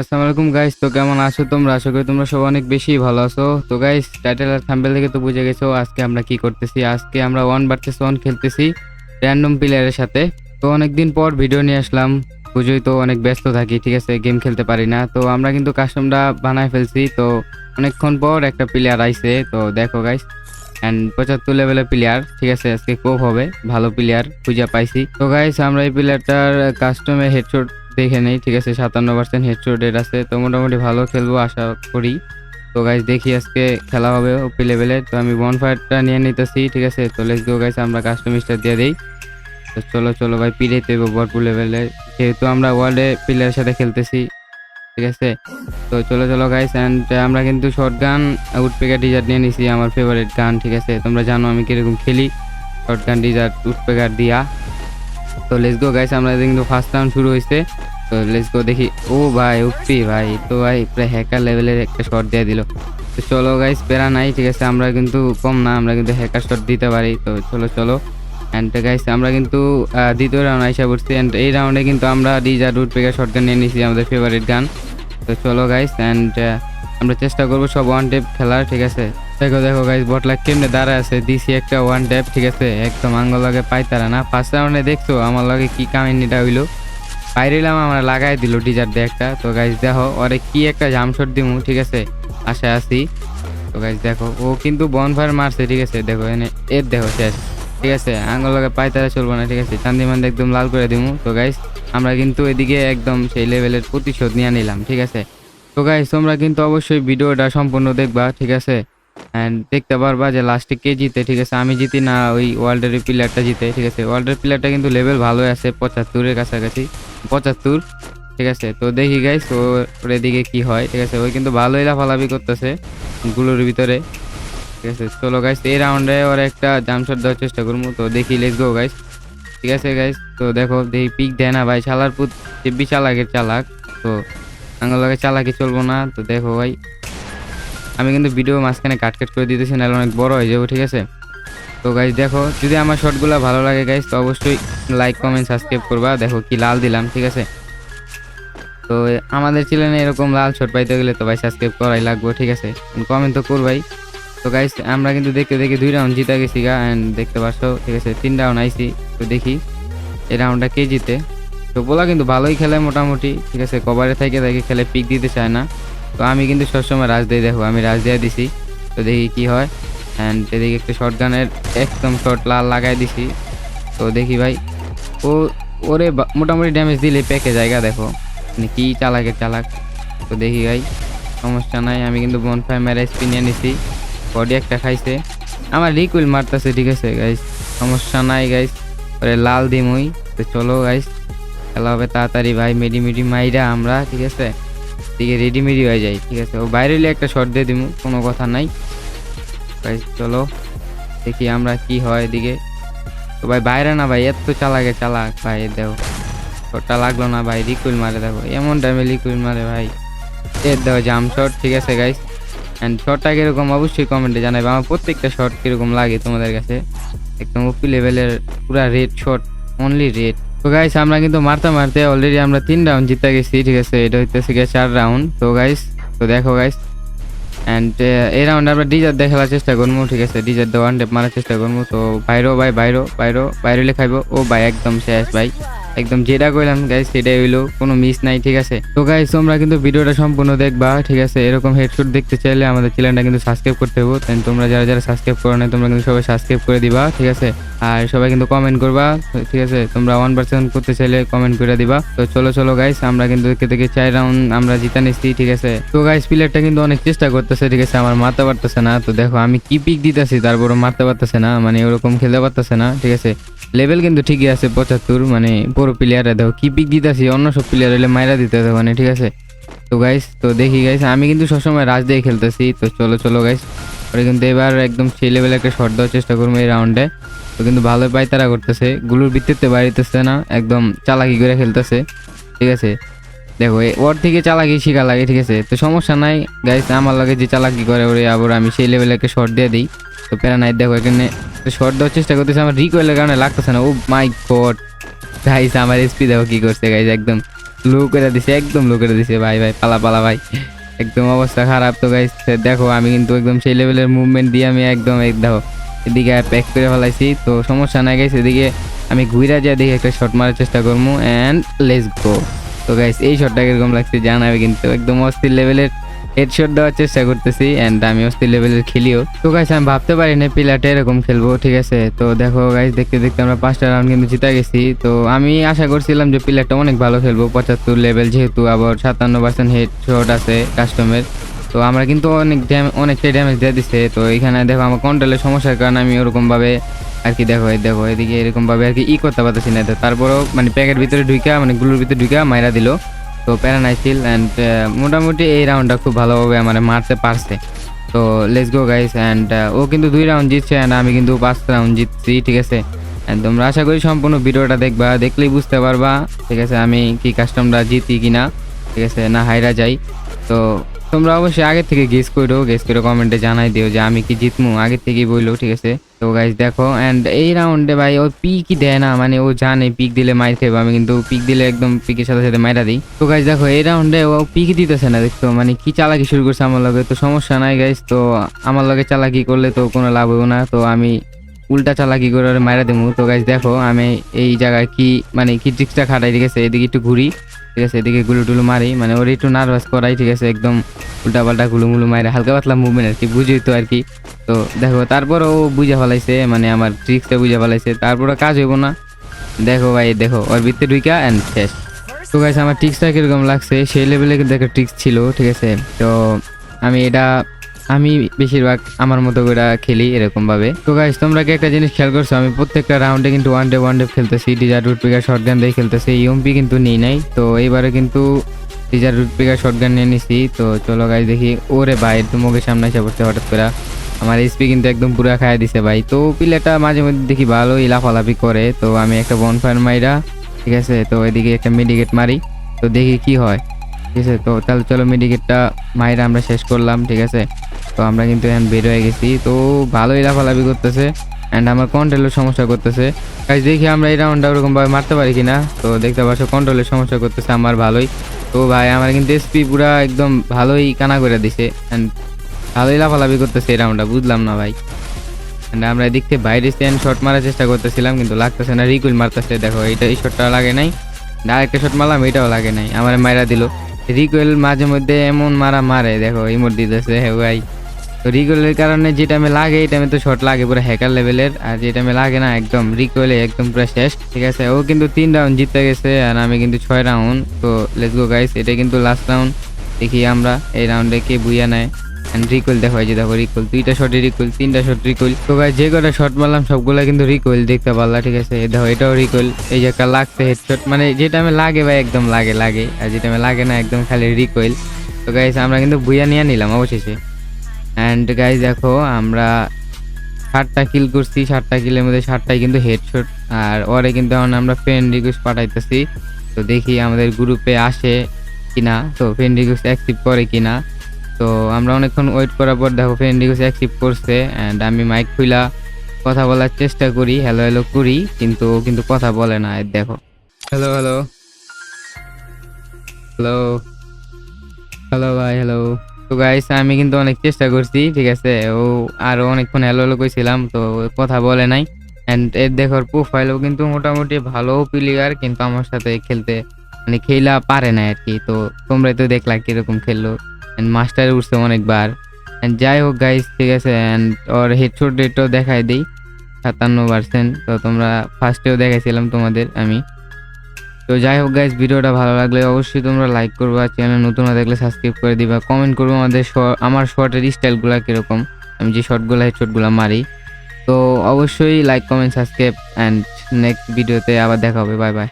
আসসালামু আলাইকুম গাইস তো কেমন আছো তোমরা? আশা করি তোমরা সব অনেক বেশি ভালো আছো। তো গাইস টাইটেল আর থাম্বেল থেকে তো বুঝে গেছো আজকে আমরা কি করতেছি। আজকে আমরা ওয়ান ভার্সেস ওয়ান খেলতেছি র্যান্ডম প্লেয়ারের সাথে। তো, অনেকদিন পর ভিডিও নিয়ে আসলাম। বুঝোই তো অনেক ব্যস্ত থাকি, ঠিক আছে? গেম খেলতে পারি না। তো, আমরা কিন্তু কাস্টমটা বানায় ফেলছি। তো, অনেকক্ষণ পর একটা প্লেয়ার আইছে। তো, দেখো গাইস অ্যান্ড পঁচাত্তর লেভেলের প্লেয়ার ঠিক আছে? আজকে কোপ হবে। ভালো প্লেয়ার খুঁজে পাইছি। তো গাইস আমরা এই প্লেয়ারটার কাস্টমে হেডশট দেখে নেই, ঠিক আছে? সাতান্ন পার্সেন্ট হেডশট রেট আছে, তো মোটামুটি ভালো খেলব আশা করি। তো গাইস দেখি আজকে খেলা হবে ওপি লেভেলে তো আমি বন ফায়ারটা নিয়ে নিতেছি, ঠিক আছে? তো লেটস গো গাইস আমরা কাস্টমিস্টার দিয়ে দিই। তো চলো চলো ভাই, পিড়ে তৈব ভরপুর লেভেলে যেহেতু আমরা ওয়ার্ল্ডে প্লেয়ারের সাথে খেলতেছি, ঠিক আছে? তো চলো চলো গাইস অ্যান্ড আমরা কিন্তু শর্ট গান উডপেকার ডিজার্ট নিয়ে নিছি, আমার ফেভারিট গান ঠিক আছে? তোমরা জানো আমি কীরকম খেলি। শর্ট গান ডিজার্ট উডপেকার দিয়া। তো লেটস গো গাইস আমরা কিন্তু ফার্স্ট রাউন্ড শুরু হয়েছে তো লেটস গো দেখি। ও ভাই উপি ভাই, তো ভাই, প্রায় হ্যাকার লেভেলের একটা শট দিয়ে দিল। তো চলো গাইস প্যারা নাই, ঠিক আছে, আমরা কিন্তু কম না, আমরা কিন্তু হ্যাকার শট দিতে পারি। তো চলো চলো। অ্যান্ড গাইস আমরা কিন্তু দ্বিতীয় রাউন্ড আইসা পড়ছি। অ্যান্ড এই রাউন্ডে কিন্তু আমরা desire root pecker short gun নিয়ে নিয়েছি আমাদের ফেভারিট গান তো চলো গাইস অ্যান্ড আমরা চেষ্টা করব সব ওয়ান টেপ খেলার, ঠিক আছে। দেখো দেখো গাইস বটলা কেমনে দাঁড়ায় আছে। দিছি একটা ওয়ান ট্যাপ ঠিক আছে, একদম আঙ্গল লাগে পাইতারা না। ফার্স্ট রাউন্ডে দেখছ, আমার লাগে কি কামিনিটা হইল। বাইরেলাম আমরা লাগাই দিল টিজার দিয়ে একটা। তো গাইস দেখো, ওরে কি একটা জামশট দিমু, ঠিক আছে? আশায় আছি। তো গাইস দেখো, ও কিন্তু বনফায়ার মারছে, ঠিক আছে? দেখো, এনে এর দেখো, শেষ। ঠিক আছে? আঙ্গল লগে পাইতারা চলবো না, ঠিক আছে? চান্দিমান একদম লাল করে দিমু। তো গাইস আমরা কিন্তু এদিকে একদম সেই লেভেলের প্রতিশোধ নিয়ে নিলাম, ঠিক আছে? তো গাইস তোমরা কিন্তু অবশ্যই ভিডিওটা সম্পূর্ণ দেখবা, ঠিক আছে? অ্যান্ড দেখতে পারবা যে লাস্টে কে জিতে, ঠিক আছে? আমি জিতি না, ওই ওয়ার্ল্ডের প্লেয়ারটা জিতে, ঠিক আছে? ওয়ার্ল্ডের প্লেয়ারটা কিন্তু লেভেল ভালোই আছে, পঁচাত্তরের কাছাকাছি। পঁচাত্তর, ঠিক আছে? তো দেখি গাইস ওর এদিকে কি হয়, ঠিক আছে? ওই কিন্তু ভালোই লাফালাফি করতেছে গুলোর ভিতরে, ঠিক আছে? চলো গাইস এই রাউন্ডে ওর একটা জামশট দেওয়ার চেষ্টা করব। তো দেখি লেটস গো গাইস ঠিক আছে গাইস তো দেখো, দেখি পিক দেয় না ভাই চালার পুত চেব্বি চালাকের চালাক। তো আঙ্গলকে চালাকি চলবো না, তো দেখো ভাই। আমি কিন্তু ভিডিও মাঝখানে কাট কাট করে দিতেছি, নাহলে অনেক বড় হয়ে যাব, ঠিক আছে? তো গাইজ দেখো, যদি আমার শর্টগুলো ভালো লাগে গাইজ তো অবশ্যই লাইক কমেন্ট সাবস্ক্রাইব করবা। দেখো কি লাল দিলাম, ঠিক আছে? তো আমাদের চ্যানেলে এরকম লাল শর্ট পাইতে গেলে তো ভাই সাবস্ক্রাইব করাই লাগবে, ঠিক আছে? কমেন্ট তো করবাই। তো গাইজ আমরা কিন্তু দেখতে দেখি দুই রাউন্ড জিতে গেছি গা অ্যান্ড দেখতে পাচ্ছ ঠিক আছে? তিন রাউন্ড আইছি, তো দেখি এই রাউন্ডটা কে জিতে। তো বলা কিন্তু ভালোই খেলে মোটামুটি, ঠিক আছে? কভারে থেকে থেকে খেলে পিক দিতে চায় না। তো আমি কিন্তু সবসময় রাজ দিয়ে দেখো, আমি রাজ দিয়ে দিছি। তো দেখি কি হয়। অ্যান্ড এদিকে একটা শর্ট গানের একদম শর্ট লাল লাগাই দিছি। তো দেখি ভাই, ও, ওরে মোটামুটি ড্যামেজ দিলে প্যাকে জায়গা দেখো। মানে কি চালাকের চালাক। তো দেখি ভাই, সমস্যা নাই, আমি কিন্তু বন ফাইমার এসপি নিয়ে নিছি। বডি একটা খাইছে। আমার রিকুইল মারতেছে, ঠিক আছে গাইস সমস্যা নাই গাইস ওরে লাল দিমুই। তো চলো গাইস খেলা হবে তাড়াতাড়ি, ভাই। মেডি মেডি মাইরা আমরা, ঠিক আছে? দিকে রেডিমেডি হয়ে যাই, ঠিক আছে? ও বাইরে একটা শর্ট দিয়ে দিমু, কোনো কথা নাই। ভাই, চলো দেখি আমরা কি হয় এদিকে। তো ভাই, বাইরে না ভাই, এত চালাকে চালাক ভাই দেখো। শটটা লাগল না ভাই রিকুইল মারে দেখো। এমন টাইমে রিকুইল মারে ভাই। এর দেখো জাম শট ঠিক আছে গাইস অ্যান্ড শটটা কীরকম, অবশ্যই কমেন্টে জানাবে আমার প্রত্যেকটা শট কীরকম লাগে তোমাদের কাছে? একদম উপি লেভেলের পুরা রেড শট অনলি রেড তো গাইস আমরা কিন্তু মারতে মারতে অলরেডি আমরা তিন রাউন্ড জিতে গেছি, ঠিক আছে? এটা হইতেছে গিয়ে চার রাউন্ড তো গাইস তো দেখো গাইস অ্যান্ড এই রাউন্ডে আমরা ডিজার দেখার চেষ্টা করব ঠিক আছে? ডিজার দেওয়ান ডেপ মারার চেষ্টা করব তো বাইরেও ভাই বাইরেও বাইরেও বাইরে হলে খাইবো ও ভাই, একদম শেষ, ভাই। একদম যেটা কইলাম গাইস সেটাই হইল, কোনো মিস নাই, ঠিক আছে? তো গাইস তোমরা কিন্তু ভিডিওটা সম্পূর্ণ দেখবা, ঠিক আছে? এরকম হেডশট দেখতে চাইলে আমাদের চ্যানেলটা কিন্তু সাবস্ক্রাইব করতে হবে তাই তোমরা যারা যারা সাবস্ক্রাইব করো না তোমরা কিন্তু সবাই সাবস্ক্রাইব করে দিবা, ঠিক আছে? আর সবাই কিন্তু কমেন্ট করবা, ঠিক আছে? তোমরা ওয়ান পার্সেন্ট করতে চাইলে কমেন্ট করে দিবা। তো চলো চলো গাইস আমরা কিন্তু দেখে চার রাউন্ড আমরা জিতা নিচ্ছি, ঠিক আছে? তো গাইস প্লেয়ারটা কিন্তু অনেক চেষ্টা করতেছে, ঠিক আছে? আমার মারতে পারতেছে না। তো দেখো, আমি কি পিক দিতেছি, তারপরও মারতে পারতেছে না মানে ওরকম খেলতে পারতেছে না, ঠিক আছে? লেভেল কিন্তু ঠিকই আছে, পঁচাত্তর মানে পুরো প্লেয়ারে দেখো কি পিক দিতেছি, অন্য সব প্লেয়ার হলে মাইরা দিতে হবে মানে ঠিক আছে? তো গাইস তো দেখি গাইস আমি কিন্তু সবসময় রাজ দিয়ে খেলতেছি, তো চলো চলো গাইস ওরা কিন্তু এবার একদম সেই লেভেলে একটা শট দেওয়ার চেষ্টা করব এই রাউন্ডে তো কিন্তু ভালো পাইতারা করতেছে, গুলোর ভিত্তিতে বাড়িতেছে না, একদম চালাকি করে খেলতেছে, ঠিক আছে? দেখো ওর থেকে চালাকি শিখা লাগে, ঠিক আছে? তো সমস্যা নাই গাইস আমার লাগে যে চালাকি করে ওরে, আবার আমি সেই লেভেলে একটা শট দিয়ে দিই। তো প্যারা নাই দেখো এখানে শট দেওয়ার চেষ্টা করতেছে, আমার রিকোয়েলের কারণে লাগতেছে না। ও মাই গড গাইস আমার এসপি দেখো কি করছে গাইস একদম লো করে দিছে, একদম লো করে দিছে। ভাই ভাই, পালা পালা, ভাই। একদম অবস্থা খারাপ তো গাইস দেখো, আমি কিন্তু একদম সেই লেভেলের মুভমেন্ট দিয়ে আমি একদম এই দেখো, এদিকে প্যাক করে ফেলাইছি। তো সমস্যা নাই গাইস এদিকে আমি ঘুরে যা দেখি একটা শট মারার চেষ্টা করব। অ্যান্ড লেটস গো তো গাইস এই শটটা কীরকম লাগছে জানাবে কিন্তু, একদম অস্থির লেভেলের হেডশট দেওয়ার চেষ্টা করতেছি অ্যান্ড আমি অস্থির লেভেলের খেলিও। তো গাইস আমি ভাবতে পারি না প্লেয়ারটা এরকম খেলব, ঠিক আছে? তো দেখো গাইস দেখতে দেখতে আমরা পাঁচটা রাউন্ড কিন্তু জিতে গেছি। তো আমি আশা করছিলাম যে প্লেয়ারটা অনেক ভালো খেলব, পঁচাত্তর লেভেল যেহেতু আবার সাতান্ন পার্সেন্ট হেডশট আছে কাস্টমের তো আমরা কিন্তু অনেক ড্যাম অনেকটাই ড্যামেজ দিয়ে দিচ্ছে তো এখানে দেখো আমার কন্ট্রোলের সমস্যার কারণে আমি ওরকমভাবে আর কি দেখো দেখো, এদিকে এরকমভাবে আর কি ই করতে পারতেছি না। তারপরেও মানে প্যাকের ভিতরে ঢুকা মানে গুলোর ভিতরে ঢুকা মাইরা দিল। তো প্যারানাইসিল অ্যান্ড মোটামুটি এই রাউন্ডটা খুব ভালোভাবে আমার মারতে পারছে। তো লেস গো গাইস অ্যান্ড ও কিন্তু দুই রাউন্ড জিতছে অ্যান্ড আমি কিন্তু পাঁচ রাউন্ড জিতছি, ঠিক আছে? অ্যান্ড তোমরা আশা করি সম্পূর্ণ ভিডিওটা দেখবা, দেখলেই বুঝতে পারবা, ঠিক আছে, আমি কি কাস্টমরা জিতি কি না ঠিক আছে, না হাইরা যাই। তো তোমরা অবশ্যই আগে থেকে গেস করো গেস করে কমেন্টে জানাই দিও যে আমি কি জিতমু। আগে থেকেই বইলো ঠিক আছে? তো গাইজ দেখো অ্যান্ড এই রাউন্ডে ভাই, ও পিকই দেয় না মানে ও জানে পিক দিলে মাইর খেয়ে আমি কিন্তু পিক দিলে একদম পিকের সাথে সাথে মাইরা দিই। তো গাইজ দেখো, এই রাউন্ডে ও পিক দিতেছে না দেখতো মানে কি চালাকি শুরু করছে আমার লগে, তো সমস্যা নাই গাইজ তো আমার লগে চালাকি করলে তো কোনো লাভ হইব না, তো আমি উল্টা চালাকি করে মাইরা দেবো তো গাইজ দেখো, আমি এই জায়গায় কি মানে কি ট্রিক্সটা খাটাই আছে? এদিকে একটু ঘুরি। ঠিক আছে, এদিকে গুলু টুলু মারি মানে ওর একটু নার্ভাস করাই, ঠিক আছে, একদম উল্টা পাল্টা গুলু মুলু মারে হালকা পাতলা মুভমেন্ট আর কি, বুঝি তো আর কি। তো দেখো তারপর ও বুঝে ফেলাইছে মানে আমার ট্রিক্সটা বুঝে ফেলাইছে তারপরে কাজ হইব না। দেখো ভাই, দেখো, ওর ভিতরে ঢুইকা অ্যান্ড শেষ। তো গাইস আমার ট্রিক্সটা কীরকম লাগছে, সেই লেভেলে কিন্তু একটা ট্রিক্স ছিল, ঠিক আছে। তো আমি এটা আমি বেশিরভাগ আমার মতো করে খেলি এরকম ভাবে তো গাইস তোমরা কি একটা জিনিস খেয়াল করছ? আমি প্রত্যেকটা রাউন্ডে কিন্তু ওয়ান ডে ওয়ান ডে খেলতেছি। ডিজার রুট পিকার শর্ট গান দিয়ে খেলতেছি। ইউএমপি কিন্তু নেই নাই। তো এইবারে কিন্তু ডিজার রুট পিকার শর্ট গান নিয়ে নিছি। তো চলো গাইস দেখি। ওরে ভাই তোমাকে সামনে এসে পড়ছে হঠাৎ করে। আমার এসপি কিন্তু একদম পুরা খাইয়া দিছে ভাই। তো পিলেটা মাঝে মধ্যে দেখি ভালোই লাফালাফি করে। তো আমি একটা বন বনফায়ার মাইরা, ঠিক আছে? তো এদিকে একটা মেডিকেট মারি। তো দেখি কি হয়। ঠিক আছে? তো তাহলে চলো মেডিকেটটা মাইরা আমরা শেষ করলাম, ঠিক আছে? তো আমরা কিন্তু এখন বের হয়ে গেছি। তো ভালোই লাফালাফি করতেছে অ্যান্ড আমার কন্ট্রোলের সমস্যা করতেছে। গাইজ দেখি আমরা এই রাউন্ডটা ওরকমভাবে মারতে পারি কিনা? তো দেখতে পাচ্ছ কন্ট্রোলের সমস্যা করতেছে আমার ভালোই। তো ভাই, আমার কিন্তু এসপি পুরা একদম ভালোই কানা করে দিছে অ্যান্ড ভালোই লাফালাফি করতেছে এই রাউন্ডটা বুঝলাম না ভাই। And আমরা এদিক বাইরে স্ট্যান্ড শট মারার চেষ্টা করতেছিলাম, কিন্তু লাগতেছে না রিকুইল মারতেছে। দেখো এটা এই শটটা লাগে নাই আরেকটা শট মারলাম, এটাও লাগে নাই, আমার মাইরা দিল। রিকুইল মাঝে মধ্যে এমন মারা মারে, দেখো, ইমোট দিতেছে হে ভাই। তো রিকুইলের কারণে যে টাইমে লাগে এই টাইমে তো শর্ট লাগে, পুরো হ্যাকার লেভেলের আর যে টাইমে লাগে না, একদম রিকুইলে একদম পুরো শেষ, ঠিক আছে? ও কিন্তু তিন রাউন্ড জিতে গেছে, আর আমি কিন্তু ছয় রাউন্ড তো লেটস গো গাইস এটা কিন্তু লাস্ট রাউন্ড দেখি আমরা, এই রাউন্ডে কে বুইয়া নেয়। এন্ড রিকোয়েল দেখো, এই যে দেখো রিকোয়েল দুইটা শটে রিকোয়েল তিনটা শট রিকোয়েল তো গাইস যে কটা শট মারলাম, সবগুলা কিন্তু রিকোয়েল দেখতে পারলা, ঠিক আছে? দেখো, এটাও রিকোয়েল এই যে লাগছে হেডশট মানে যে টাইমে লাগে ভাই, একদম লাগে লাগে। আর যে টাইমে লাগে না, একদম খালি রিকোয়েল তো গাইস আমরা কিন্তু বুইয়া নিয়ে নিলাম, অবশেষে। অ্যান্ড গাইস দেখো, আমরা ষাটটা কিল করছি, ষাটটা কিলের মধ্যে ষাটটাই কিন্তু হেডশট আর ওরে কিন্তু এখন আমরা ফ্রেন্ড রিকোয়েস্ট পাঠাইতেছি। তো দেখি আমাদের গ্রুপে আসে কিনা, তো ফ্রেন্ড রিকোয়েস্ট অ্যাক্সেপ্ট করে কিনা। তো আমরা অনেকক্ষণ ওয়েট করার পর দেখো ফ্রেন্ড রিকোয়েস্ট অ্যাক্সেপ্ট করছে অ্যান্ড আমি মাইক খুলা কথা বলার চেষ্টা করি হ্যালো হ্যালো করি, কিন্তু কিন্তু কথা বলে না দেখো। হ্যালো হ্যালো হ্যালো হ্যালো ভাই হ্যালো তো গাইস আমি কিন্তু অনেক চেষ্টা করছি, ঠিক আছে? ও আরও অনেকক্ষণ হ্যালো হ্যালো কইছিলাম, তো কথা বলে নাই। অ্যান্ড এর দেখার প্রোফাইলও কিন্তু মোটামুটি ভালো প্লেয়ার কিন্তু আমার সাথে খেলতে মানে খেলা পারে না আর কি তো তোমরাই তো দেখলা কীরকম খেললো। অ্যান্ড মাস্টার উঠছে অনেকবার। অ্যান্ড যাই হোক গাইস ঠিক আছে? অ্যান্ড ওর হেডশট রেটও দেখাই দিই, সাতান্ন পার্সেন্ট তো তোমরা ফার্স্টেও দেখাইছিলাম তোমাদের, আমি। তো যাই হোক গাইজ ভিডিওটা ভালো লাগলে অবশ্যই তোমরা লাইক করবা চ্যানেল নতুন না দেখলে সাবস্ক্রাইব করে দিবা। কমেন্ট করব আমাদের আমার শর্টের স্টাইলগুলো কীরকম? আমি যে শর্টগুলো শর্টগুলো মারি। তো অবশ্যই like comment subscribe and next ভিডিওতে আবার দেখা হবে। Bye bye